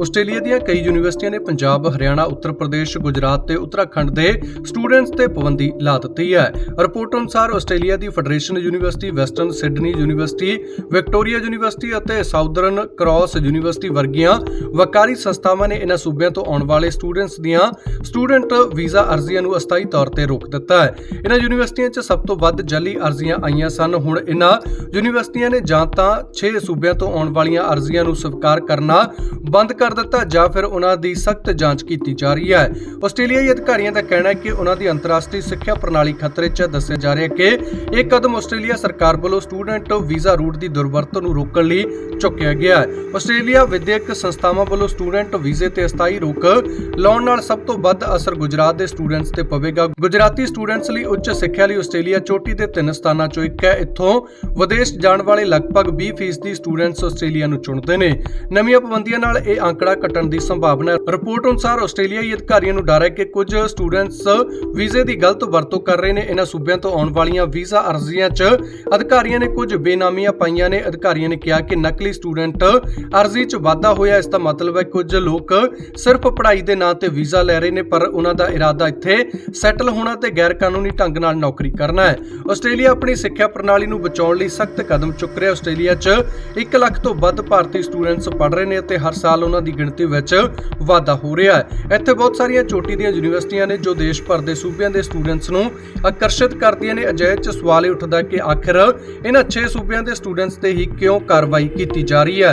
Australia ਦੀਆਂ ਕਈ ਯੂਨੀਵਰਸਿਟੀਆਂ ਨੇ ਪੰਜਾਬ, ਹਰਿਆਣਾ, ਉੱਤਰ ਪ੍ਰਦੇਸ਼, ਗੁਜਰਾਤ ਤੇ ਉੱਤਰਾਖੰਡ ਦੇ ਸਟੂਡੈਂਟਸ ਤੇ ਪਾਬੰਦੀ ਲਾ ਦਿੱਤੀ ਹੈ। ਰਿਪੋਰਟ ਅਨੁਸਾਰ ਆਸਟ੍ਰੇਲੀਆ ਦੀ Federation University, Western Sydney University, Victoria University ਅਤੇ ਸਾਊਦਰਨ ਕ੍ਰਾਸ ਯੂਨੀਵਰਸਿਟੀ ਵਰਗੀਆਂ ਵਕਾਰੀ ਸੰਸਥਾਵਾਂ ਨੇ ਇਹਨਾਂ ਸੂਬਿਆਂ ਤੋਂ ਆਉਣ ਵਾਲੇ ਸਟੂਡੈਂਟਸ ਦੀਆਂ ਸਟੂਡੈਂਟ ਵੀਜ਼ਾ ਅਰਜ਼ੀਆਂ ਨੂੰ ਅਸਥਾਈ ਤੌਰ ਤੇ ਰੋਕ ਦਿੱਤਾ ਹੈ। ਇਹਨਾਂ ਯੂਨੀਵਰਸਿਟੀਆਂ 'ਚ ਸਭ ਤੋਂ ਵੱਧ ਜਾਲੀ ਅਰਜ਼ੀਆਂ ਆਈਆਂ ਸਨ। ਹੁਣ ਇਹਨਾਂ ਯੂਨੀਵਰਸਿਟੀਆਂ ਨੇ ਜਾਂ ਤਾਂ 6 ਸੂਬਿਆਂ ਤੋਂ ਆਉਣ ਵਾਲੀਆਂ ਅਰਜ਼ੀਆਂ ਨੂੰ ਸਵੀਕਾਰ ਕਰਨਾ ਬੰਦ ਕਰ ਦਿੱਤਾ ਜਾਂ ਫਿਰ ਉਹਨਾਂ ਦੀ ਸਖਤ ਜਾਂਚ ਕੀਤੀ ਜਾ ਰਹੀ ਹੈ। ਆਸਟ੍ਰੇਲੀਆਈ ਅਧਿਕਾਰੀਆਂ ਦਾ ਕਹਿਣਾ ਹੈ ਕਿ ਉਹਨਾਂ ਦੀ ਅੰਤਰਰਾਸ਼ਟਰੀ ਸਿੱਖਿਆ ਪ੍ਰਣਾਲੀ ਖਤਰੇ 'ਚ ਦੱਸਿਆ ਜਾ ਰਿਹਾ ਕਿ ਇਹ ਕਦਮ ਆਸਟ੍ਰੇਲੀਆ ਸਰਕਾਰ ਵੱਲੋਂ ਸਟੂਡੈਂਟ ਵੀਜ਼ਾ ਰੂਟ ਦੀ ਦੁਰਵਰਤੋਂ ਨੂੰ ਰੋਕਣ ਲਈ ਚੁੱਕਿਆ ਗਿਆ ਹੈ। ਆਸਟ੍ਰੇਲੀਆ ਵਿਦਿਅਕ ਸੰਸਥਾਵਾਂ ਵੱਲੋਂ ਸਟੂਡੈਂਟ ਵੀਜ਼ੇ ਤੇ ਅਸਥਾਈ ਰੋਕ ਲਾਉਣ ਨਾਲ ਸਭ ਤੋਂ ਵੱਧ ਅਸਰ ਗੁਜਰਾਤ ਦੇ ਸਟੂਡੈਂਟਸ ਤੇ ਪਵੇਗਾ। ਗੁਜਰਾਤੀ ਸਟੂਡੈਂਟਸ ਲਈ ਉੱਚ ਸਿੱਖਿਆ ਲਈ ਆਸਟ੍ਰੇਲੀਆ ਚੋਟੀ ਦੇ ਤਿੰਨ ਸਥਾਨਾਂ ਚੋਂ ਇੱਕ ਹੈ। ਇੱਥੋਂ ਵਿਦੇਸ਼ ਜਾਣ ਵਾਲੇ ਲਗਭਗ 20% ਸਟੂਡੈਂਟਸ ਆਸਟ੍ਰੇਲੀਆ ਨੂੰ ਚੁਣਦੇ ਨੇ। ਨਵੀਆਂ ਪਾਬੰਦੀਆਂ ਨਾਲ ਇਹ ਅੰਕੜਾ ਘਟਣ ਦੀ ਸੰਭਾਵਨਾ ਹੈ। ਰਿਪੋਰਟ ਅਨੁਸਾਰ ਆਸਟ੍ਰੇਲੀਆਈ ਅਧਿਕਾਰੀਆਂ ਨੂੰ ਡਰ ਹੈ ਕਿ ਕੁਝ ਸਟੂਡੈਂਟਸ ਵੀਜ਼ੇ ਦੀ ਗਲਤ ਵਰਤੋਂ ਕਰ ਰਹੇ ਨੇ। ਇਹਨਾਂ ਸੂਬਿਆਂ ਤੋਂ ਆਉਣ ਵਾਲੀਆਂ ਵੀਜ਼ਾ ਅਰਜ਼ੀਆਂ 'ਚ ਅਧਿਕਾਰੀਆਂ ਨੇ ਕੁਝ ਬੇਨਾਮੀਆਂ ਪਾਈਆਂ ਨੇ। ਅਧਿਕਾਰੀਆਂ ਨੇ ਕਿਹਾ ਕਿ ਨਕਲੀ ਸਟੂਡੈਂਟ ਅਰਜ਼ੀ 'ਚ ਵਾਧਾ ਹੋਇਆ ਇਸ ਦਾ ਮਤਲਬ ਹੈ ਕੁਝ ਲੋਕ ਸਿਰਫ ਪੜ੍ਹਾਈ ਦੇ ਨਾਂ ਤੇ ਵੀਜ਼ਾ ਲੈ ਰਹੇ ਨੇ, ਪਰ ਉਹਨਾਂ ਦਾ ਇਰਾਦਾ ਇੱਥੇ ਸੈਟਲ ਹੋਣਾ ਤੇ ਗੈਰ ਕਾਨੂੰਨੀ ਢੰਗ ਨਾਲ ਨੌਕਰੀ ਕਰਨਾ ਹੈ। ਆਸਟ੍ਰੇਲੀਆ ਆਪਣੀ ਸਿੱਖਿਆ ਪ੍ਰਣਾਲੀ ਨੂੰ ਬਚਾਉਣ ਲਈ ਸਖਤ ਕਦਮ ਚੁੱਕ ਰਿਹਾ ਆਸਟ੍ਰੇਲੀਆ 'ਚ 1 ਲੱਖ ਤੋਂ ਵੱਧ ਭਾਰਤੀ ਸਟੂਡੈਂਟਸ ਪੜ੍ਹ ਰਹੇ ਨੇ ਅਤੇ ਹਰ ਸਾਲ ਉਹਨਾਂ ਦੀ ਗਿਣਤੀ ਵਿੱਚ ਵਾਧਾ ਹੋ ਰਿਹਾ ਹੈ। ਇੱਥੇ ਬਹੁਤ ਸਾਰੀਆਂ ਚੋਟੀ ਦੀਆਂ ਯੂਨੀਵਰਸਿਟੀਆਂ ਨੇ ਜੋ ਦੇਸ਼ ਭਰ ਦੇ ਸੂਬਿਆਂ ਦੇ ਸਟੂਡੈਂਟਸ ਨੂੰ ਆਕਰਸ਼ਿਤ ਕਰਦੀਆਂ ਨੇ। ਅਜਿਹੇ 'ਚ ਸਵਾਲ ਇਹ ਉੱਠਦਾ ਕਿ ਆਖਿਰ ਇਹਨਾਂ 6 ਸੂਬਿਆਂ ਦੇ ਸਟੂਡੈਂਟਸ ਤੇ ਹੀ ਕਿਉਂ ਕਾਰਵਾਈ ਕੀਤੀ ਜਾ ਰਹੀ ਹੈ?